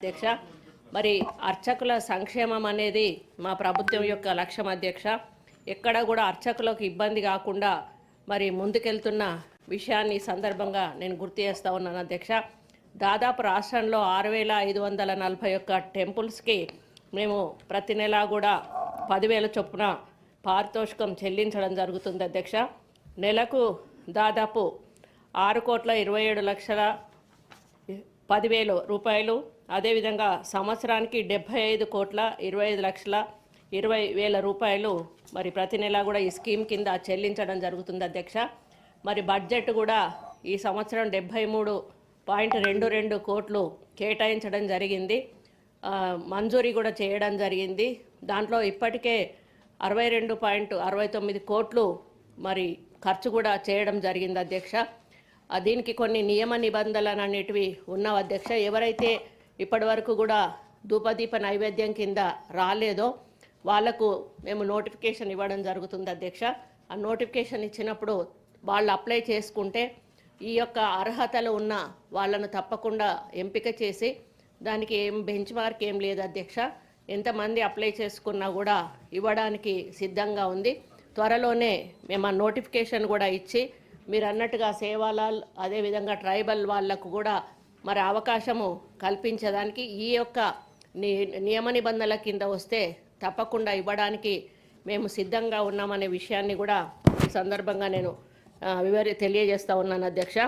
అధ్యక్ష. మరి అర్చకుల సంక్షేమం అనేది మా ప్రభుత్వం యొక్క లక్ష్యం అధ్యక్ష. ఎక్కడ కూడా అర్చకులకు ఇబ్బంది కాకుండా మరి ముందుకెళ్తున్న విషయాన్ని సందర్భంగా నేను గుర్తు చేస్తా ఉన్నాను అధ్యక్ష. దాదాపు రాష్ట్రంలో ఆరు వేల ఐదు వందల నలభై ఒక్క టెంపుల్స్కి మేము ప్రతి నెలా కూడా పదివేల చొప్పున పారితోషికం చెల్లించడం జరుగుతుంది అధ్యక్ష. నెలకు దాదాపు ఆరు కోట్ల ఇరవై ఏడు లక్షల పదివేలు రూపాయలు. అదేవిధంగా సంవత్సరానికి డెబ్భై ఐదు కోట్ల ఇరవై ఐదు లక్షల ఇరవై వేల రూపాయలు మరి ప్రతి నెల కూడా ఈ స్కీమ్ కింద చెల్లించడం జరుగుతుంది అధ్యక్ష. మరి బడ్జెట్ కూడా ఈ సంవత్సరం డెబ్భై మూడు పాయింట్ రెండు రెండు కోట్లు కేటాయించడం జరిగింది. మంజూరీ కూడా చేయడం జరిగింది. దాంట్లో ఇప్పటికే అరవై రెండు పాయింట్ అరవై తొమ్మిది కోట్లు మరి ఖర్చు కూడా చేయడం జరిగింది అధ్యక్ష. దీనికి కొన్ని నియమ నిబంధనలు అనేటివి ఉన్న అధ్యక్ష. ఎవరైతే ఇప్పటి వరకు కూడా ధూపదీప నైవేద్యం కింద రాలేదో వాళ్ళకు మేము నోటిఫికేషన్ ఇవ్వడం జరుగుతుంది అధ్యక్ష. ఆ నోటిఫికేషన్ ఇచ్చినప్పుడు వాళ్ళు అప్లై చేసుకుంటే ఈ యొక్క అర్హతలు ఉన్న వాళ్ళను తప్పకుండా ఎంపిక చేసి దానికి ఏం బెంచ్ మార్క్ ఏం లేదు అధ్యక్ష. ఎంతమంది అప్లై చేసుకున్నా కూడా ఇవ్వడానికి సిద్ధంగా ఉంది. త్వరలోనే మేము ఆ నోటిఫికేషన్ కూడా ఇచ్చి మీరు అన్నట్టుగా సేవాలాల్ అదేవిధంగా ట్రైబల్ వాళ్ళకు కూడా మరి అవకాశము కల్పించడానికి ఈ యొక్క ని నియమ నిబంధనల కింద వస్తే తప్పకుండా ఇవ్వడానికి మేము సిద్ధంగా ఉన్నామనే విషయాన్ని కూడా ఈ సందర్భంగా నేను వివరి తెలియజేస్తా ఉన్నాను అధ్యక్ష.